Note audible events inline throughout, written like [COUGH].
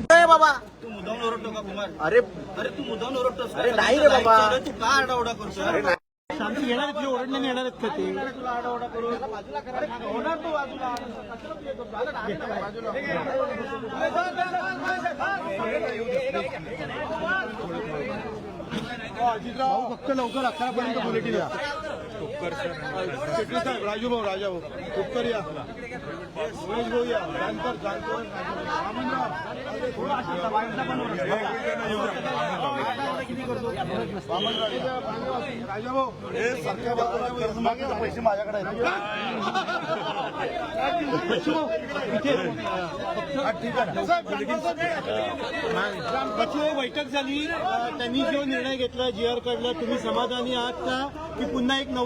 बाबा. तू मुद्दाम ओरडतो का कुमार? अरे अरे तू मुद्दाम ओरडतोस? अरे नाही रे बाबा. अरे तू का आरडाओरडा करतोय? शांती येणार आहेत ओरडण्याने येणार आहेत का ते? तुला आरडाओरडा करू. होणार तू बाजूला. भाऊ फक्त लवकर अकरापर्यंत बुलेटिन या शेट्टी साहेब राजू भाऊ राजा भाऊ उपकर या सुरेश भाऊ या जानकर जानकर राजा भाऊ सरकार पैसे माझ्याकडे आहेत बैठक झाली. त्यांनी जो निर्णय घेतला जी आर काढला तुम्ही समाधानी आहात का? की पुन्हा एक नवं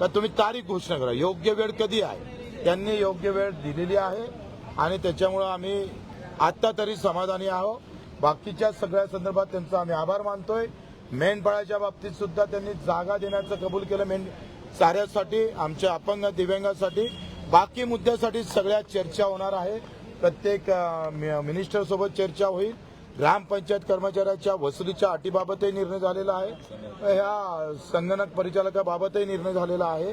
तर तुम्ही तारीख घोषणा करा. योग्य वेळ कधी आहे? त्यांनी योग्य वेळ दिलेली आहे आणि त्याच्यामुळं आम्ही आत्ता तरी समाधानी आहोत. बाकीच्या सगळ्या संदर्भात त्यांचा आम्ही आभार मानतोय. मेंढपाळाच्या बाबतीत सुद्धा त्यांनी जागा देण्याचं कबूल केलं. मेंढ साऱ्यासाठी आमच्या अपंग दिव्यांगासाठी. बाकी मुद्द्यासाठी सगळ्या चर्चा होणार आहे. प्रत्येक मिनिस्टर सोबत चर्चा होईल. ग्रामपंचायत कर्मचाऱ्याच्या वसुलीच्या अटीबाबतही निर्णय झालेला आहे. ह्या संगणक परिचालकाबाबतही निर्णय झालेला आहे.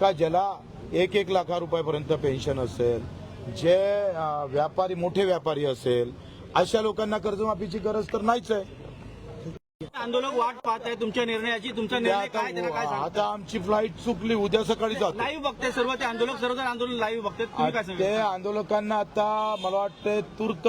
का ज्याला एक एक लाखा रुपयापर्यंत पेन्शन असेल जे व्यापारी मोठे व्यापारी असेल अशा लोकांना कर्जमाफीची गरज तर नाहीच आहे. आंदोलक वाट पाहत आहे तुमच्या निर्णयाची तुमचा निर्णय काय काय आता आमची फ्लाईट चुकली उद्या सकाळी जातो. लाईव्ह बघते सर्व ते आंदोलक सर्व आंदोलन लाईव्ह काय ते आंदोलकांना आता मला वाटतं तूर्त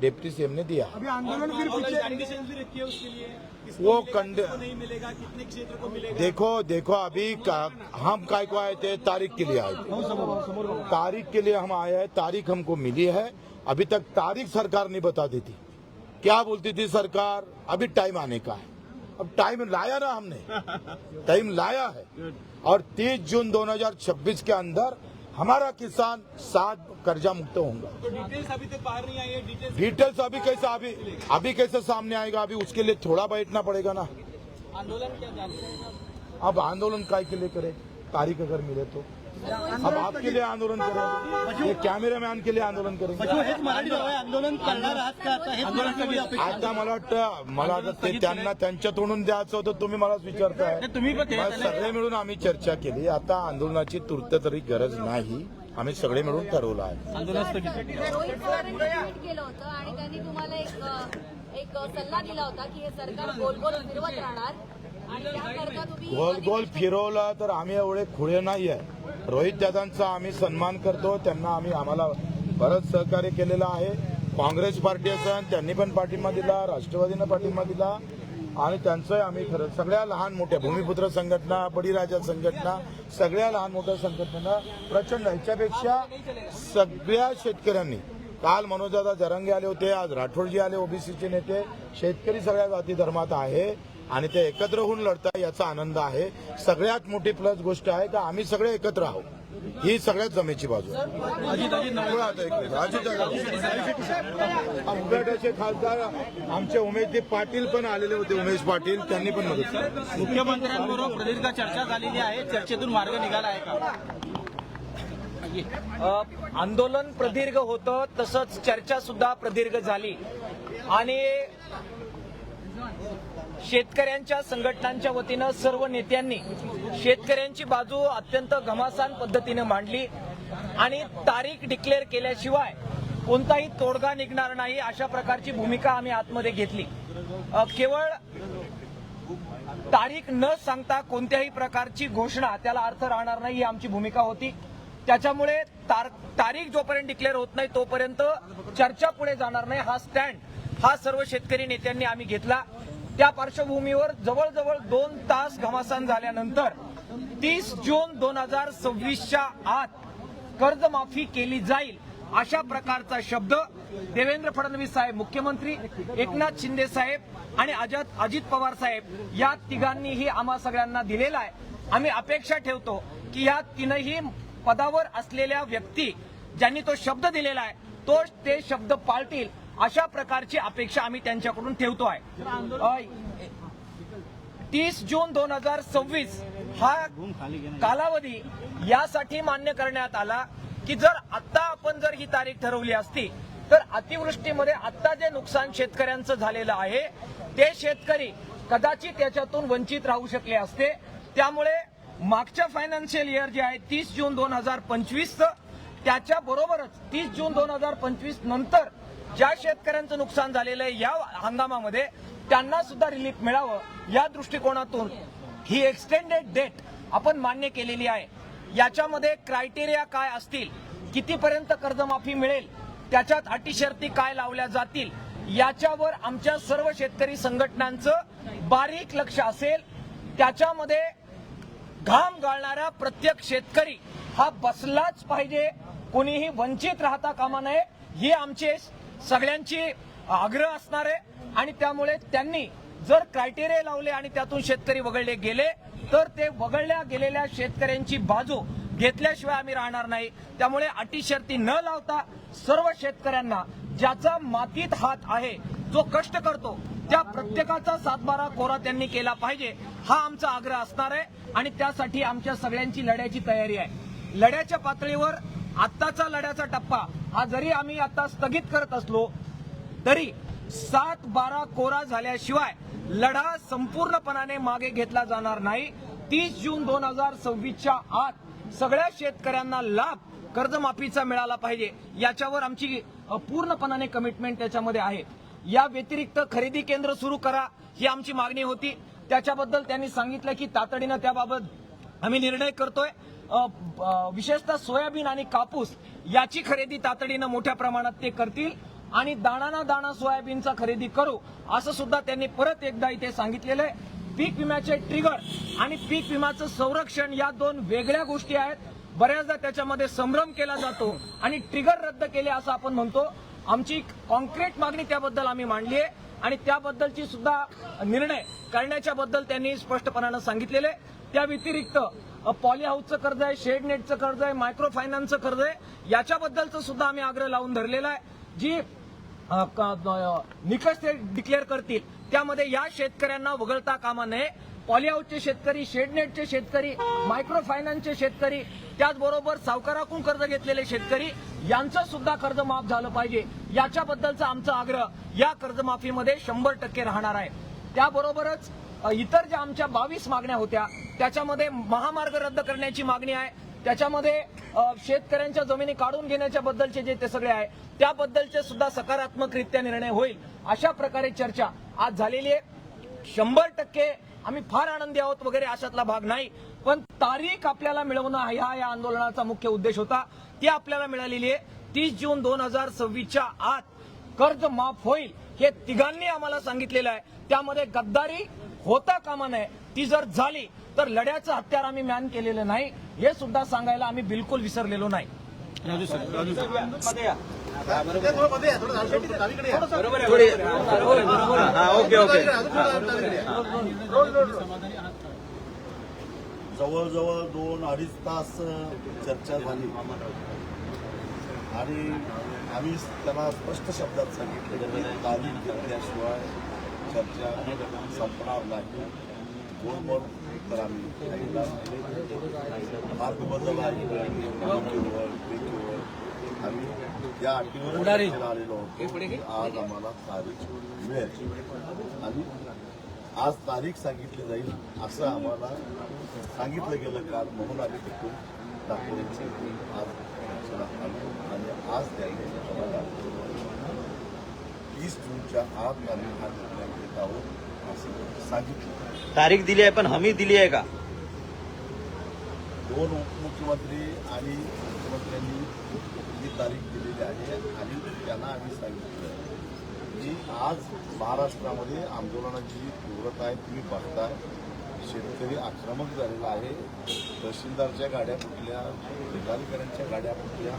डिप्टी सीएम ने दिया। अभी आंदोलन फिर पीछे रखी है उसके लिए। वो मिलेगा, कंड- नहीं मिलेगा कितने क्षेत्र को मिलेगा? देखो देखो अभी का- हम काय को आए थे तारीख के लिए आए थे। तारीख के लिए हम आए हैं तारीख हमको मिली है। अभी तक तारीख सरकार नहीं बता दी थी। क्या बोलती थी सरकार? अभी टाइम आने का है। अब टाइम लाया ना हमने। [LAUGHS] टाइम लाया है। और 30 जून 2026 के अंदर हमारा किसान सात कर्जा मुक्त होगा। तो डिटेल्स अभी तक बाहर नहीं आई है डिटेल्स डिटेल्स अभी कैसे अभी अभी कैसे सामने आएगा? अभी उसके लिए थोड़ा बैठना पड़ेगा ना। आंदोलन क्या जारी अब आंदोलन काय के लिए करे? तारीख अगर मिले तो। अब आपके लिए आंदोलन करेंगे ये कॅमेरामॅन के लिए आंदोलन करेंगे हेच मराठी आंदोलन करणार आहात का? आता हेच मला वाटतं मला आता ते त्यांना त्यांच्या तोंडून द्यायचं होतं तुम्ही मलाच विचारताय. नाही, तुम्ही पण ते- मग सगळे मिळून आम्ही चर्चा केली. आता आंदोलनाची तूर्त तरी गरज नाही. आम्ही सगळे मिळून ठरवलं आहे. आंदोलन स्थगित रोहित पवारांनी ट्विट केलं होतं आणि त्यांनी तुम्हाला एक अ, एक सल्ला दिला होता की हे सरकार गोल गोल फिरवत राहणार. आणि त्याकरता तुम्ही गोल गोल फिरवलं तर आम्ही एवढे खुळे नाही आहे रोहित दादांचा आम्ही सन्मान करतो त्यांना आम्ही आम्हाला बरंच सहकार्य केलेलं आहे. काँग्रेस पार्टी असेल त्यांनी पण पाठिंबा दिला राष्ट्रवादीनं पाठिंबा दिला. आणि त्यांचं आम्ही खरं सगळ्या लहान मोठ्या भूमिपुत्र संघटना बळीराजा संघटना सगळ्या लहान मोठ्या संघटना प्रचंड ह्याच्यापेक्षा सगळ्या शेतकऱ्यांनी काल मनोजदादा जरंगे आले होते आज राठोडजी आले ओबीसीचे नेते शेतकरी सगळ्या जाती धर्मात आहे. आणि ते एकत्र होऊन लढताय याचा आनंद आहे. सगळ्यात मोठी प्लस गोष्ट आहे का आम्ही सगळे एकत्र आहोत. ही सगळ्यात जमेची बाजू. उघड्याचे खासदार आमचे उमेश पाटील पण आलेले होते उमेश पाटील. त्यांनी पण मदत केली. मुख्यमंत्र्यांबरोबर प्रदीर्घ चर्चा झालेली आहे. चर्चेतून मार्ग निघाला आहे का? आंदोलन प्रदीर्घ होतं तसंच चर्चा सुद्धा प्रदीर्घ झाली. आणि शेतकऱ्यांच्या संघटनांच्या वतीनं सर्व नेत्यांनी शेतकऱ्यांची बाजू अत्यंत घमासान पद्धतीनं मांडली आणि तारीख डिक्लेअर केल्याशिवाय कोणताही तोडगा निघणार नाही अशा प्रकारची भूमिका आम्ही आतमध्ये घेतली. केवळ तारीख न सांगता कोणत्याही प्रकारची घोषणा त्याला अर्थ राहणार नाही ही आमची भूमिका होती. त्याच्यामुळे तार- तारीख जोपर्यंत डिक्लेअर होत नाही तोपर्यंत चर्चा पुढे जाणार नाही. हा स्टँड हा सर्व शेतकरी नेत्यांनी आम्ही घेतला. त्या पार्श्वभूमीवर जवळजवळ दोन तास घमासान झाल्यानंतर तीस जून दोन हजार सव्वीसच्या आत कर्जमाफी केली जाईल अशा प्रकारचा शब्द देवेंद्र फडणवीस साहेब मुख्यमंत्री एकनाथ शिंदे साहेब आणि अजित अजित पवार साहेब या तिघांनीही आम्हा सगळ्यांना दिलेला आहे. आम्ही अपेक्षा ठेवतो की या तीनही पदावर असलेल्या व्यक्ती ज्यांनी तो शब्द दिलेला आहे तो ते शब्द पाळतील अशा प्रकारची अपेक्षा आम्ही त्यांच्याकडून ठेवतो आहे. तीस जून दोन हजार सव्वीस हा कालावधी यासाठी मान्य करण्यात आला की जर आता आपण जर ही तारीख ठरवली असती तर अतिवृष्टीमध्ये आता जे नुकसान शेतकऱ्यांचं झालेलं आहे ते शेतकरी कदाचित याच्यातून वंचित राहू शकले असते. त्यामुळे मागच्या फायनान्शियल इयर जे आहे तीस जून दोन हजार पंचवीसचं त्याच्या बरोबरच तीस जून दोन हजार पंचवीस नंतर ज्या शेतकऱ्यांचं नुकसान झालेलं आहे या हंगामामध्ये त्यांना सुद्धा रिलीफ मिळावं या दृष्टिकोनातून ही एक्सटेंडेड डेट आपण मान्य केलेली आहे. याच्यामध्ये क्रायटेरिया काय असतील कितीपर्यंत कर्जमाफी मिळेल त्याच्यात अटी शर्ती काय लावल्या जातील याच्यावर आमच्या सर्व शेतकरी संघटनांचं बारीक लक्ष असेल. त्याच्यामध्ये घाम गाळणारा प्रत्येक शेतकरी हा बसलाच पाहिजे. कोणीही वंचित राहता कामा नये. ही आमची सगळ्यांची आग्रह असणार आहे. आणि त्यामुळे त्यांनी जर क्रायटेरिया लावले आणि त्यातून शेतकरी वगळले गेले तर ते वगळल्या गेलेल्या शेतकऱ्यांची बाजू घेतल्याशिवाय आम्ही राहणार नाही. त्यामुळे अटी शर्ती न लावता सर्व शेतकऱ्यांना ज्याचा मातीत हात आहे जो कष्ट करतो त्या प्रत्येकाचा सातबारा कोरा त्यांनी केला पाहिजे हा आमचा आग्रह असणार आहे. आणि त्यासाठी आमच्या सगळ्यांची लढ्याची तयारी आहे. लढ्याच्या पातळीवर आत्ताचा लढ्याचा टप्पा हा जरी आम्ही आता स्थगित करत असलो तरी सात बारा कोरा झाल्याशिवाय लढा संपूर्णपणाने मागे घेतला जाणार नाही. तीस जून दोन हजार सव्वीसच्या आत सगळ्या शेतकऱ्यांना लाभ कर्जमाफीचा मिळाला पाहिजे याच्यावर आमची पूर्णपणाने कमिटमेंट त्याच्यामध्ये आहे. या व्यतिरिक्त खरेदी केंद्र सुरू करा ही आमची मागणी होती. त्याच्याबद्दल त्यांनी सांगितलं की तातडीनं त्याबाबत आम्ही निर्णय करतोय. विशेषतः सोयाबीन आणि कापूस याची खरेदी तातडीनं मोठ्या प्रमाणात ते करतील आणि दाणाना दाणा सोयाबीनचा खरेदी करू असं सुद्धा त्यांनी परत एकदा इथे सांगितलेलं आहे. पीक विम्याचे ट्रिगर आणि पीक विम्याचं संरक्षण या दोन वेगळ्या गोष्टी आहेत. बऱ्याचदा त्याच्यामध्ये संभ्रम केला जातो आणि ट्रिगर रद्द केले असं आपण म्हणतो. आमची कॉन्क्रीट मागणी त्याबद्दल आम्ही मांडली आहे आणि त्याबद्दलची सुद्धा निर्णय करण्याच्या बद्दल त्यांनी स्पष्टपणानं सांगितलेले आहे. त्या व्यतिरिक्त पॉली हाऊसचं कर्ज आहे शेड नेटचं कर्ज आहे मायक्रो फायनान्सचं कर्ज आहे. याच्याबद्दलचं सुद्धा आम्ही आग्रह लावून धरलेला आहे. जी निकष ते डिक्लेअर करतील त्यामध्ये या शेतकऱ्यांना वगळता कामा नये. पॉलीहाऊसचे शेतकरी शेडनेटचे शेतकरी मायक्रो फायनान्सचे शेतकरी त्याचबरोबर सावकाराकडून कर्ज घेतलेले शेतकरी यांचं सुद्धा कर्ज माफ झालं पाहिजे. याच्याबद्दलचा आमचा आग्रह या कर्जमाफीमध्ये शंभर टक्के राहणार आहे. त्याबरोबरच इतर ज्या आमच्या बावीस मागण्या होत्या त्याच्यामध्ये महामार्ग रद्द करण्याची मागणी आहे. त्याच्यामध्ये शेतकऱ्यांच्या जमिनी काढून घेण्याच्या बद्दलचे जे ते सगळे आहे त्याबद्दलचे सुद्धा सकारात्मकरित्या निर्णय होईल अशा प्रकारे चर्चा आज झालेली आहे. शंभर टक्के आम्ही फार आनंदी आहोत वगैरे अशातला भाग नाही पण तारीख आपल्याला मिळवणं ह्या या आंदोलनाचा मुख्य उद्देश होता. ती आपल्याला मिळालेली आहे. तीस जून दोन हजार सव्वीसच्या आत कर्ज माफ होईल हे तिघांनी आम्हाला सांगितलेलं आहे. त्यामध्ये गद्दारी होता कामा नये ती जर झाली तर लढ्याचं हत्यार आम्ही मॅन केलेलं नाही. हे सुद्धा सांगायला आम्ही बिलकुल विसरलेलो नाही. Raju sir Raju sir. हा ओके ओके. जवळजवळ दोन अडीच तास चर्चा झाली. आणि आम्ही त्यांना स्पष्ट शब्दात सांगितलं घेतल्याशिवाय चर्चा संपणार नाही. तर आम्ही खाईला मार्ग बदल आहे. केवळ आम्ही या अटीवर आलेलो होतो आज आम्हाला तारीख मिळेल. आणि आज तारीख सांगितली जाईल असं आम्हाला सांगितलं गेलं काल. म्हणून आम्ही तिथून दाखवण्याची आज आणि आज त्यांनी तीस जूनच्या आत आम्ही हा निर्णय घेत आहोत असं सांगितलं तारीख दिली आहे पण हमी दिली आहे का? दोन उपमुख्यमंत्री आणि मुख्यमंत्र्यांनी ही तारीख दिलेली आहे आणि त्यांना आम्ही सांगितलं की आज महाराष्ट्रामध्ये आंदोलनाची जी तीव्रता आहे तुम्ही बघताय शेतकरी आक्रमक झालेला आहे. तहसीलदारच्या गाड्या फुटल्या जिल्हाधिकाऱ्यांच्या गाड्या फुटल्या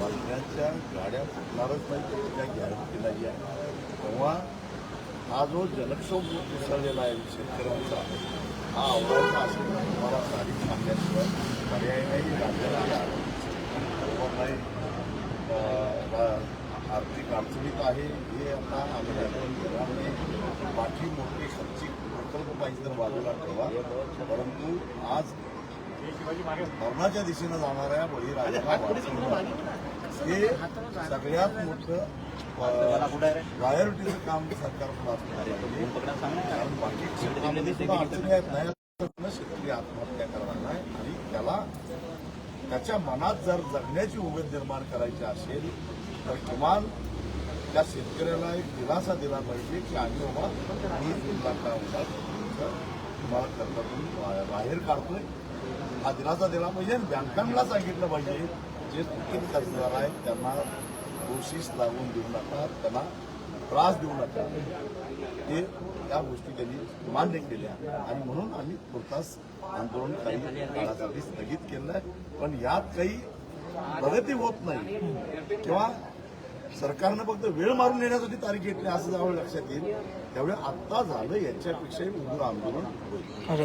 मंत्र्यांच्या गाड्या फुटणारच नाही काही गॅरंटी नाही आहे. तेव्हा हा जो जलक्षोभ उसळलेला आहे शेतकऱ्यांचा हा आवडायचा असेल तर तुम्हाला तारीख सांगल्याशिवाय पर्याय नाही राज्याला नाही आर्थिक अडचणीत आहे. हे आता आम्ही नाही बाकी मोठे खर्चिक प्रकल्प पाहिजे तर बाजूला ठेवा. परंतु आज मरणाच्या दिशेनं जाणाऱ्या बळीराजाला वाचवणं हे सगळ्यात मोठं प्रायोरिटीचं काम सरकारकडून कारण बाकी अडचणी आहेत. नाही शेतकरी आत्महत्या करणार नाही. आणि त्याला त्याच्या मनात जर जगण्याची उमेद निर्माण करायची असेल तर किमान त्या शेतकऱ्याला एक दिलासा दिला पाहिजे की आम्ही बाबा मी तुमचा काम तुम्हाला कर्जातून बाहेर काढतोय. हा दिलासा दिला पाहिजे आणि बँकांना सांगितलं पाहिजे जे चुकीचे कर्जदार आहेत त्यांना दोषीस लागून देऊ नका त्यांना त्रास देऊ नका ते त्या गोष्टी त्यांनी मान्य केल्या आणि म्हणून आम्ही तुर्तास आंदोलन काही काळासाठी स्थगित केलं आहे पण यात काही प्रगती होत नाही किंवा सरकारनं फक्त वेळ मारून नेण्यासाठी तारीख घेतली असं ज्यावेळी लक्षात येईल त्यावेळी आत्ता झालं याच्यापेक्षाही उग्र आंदोलन होईल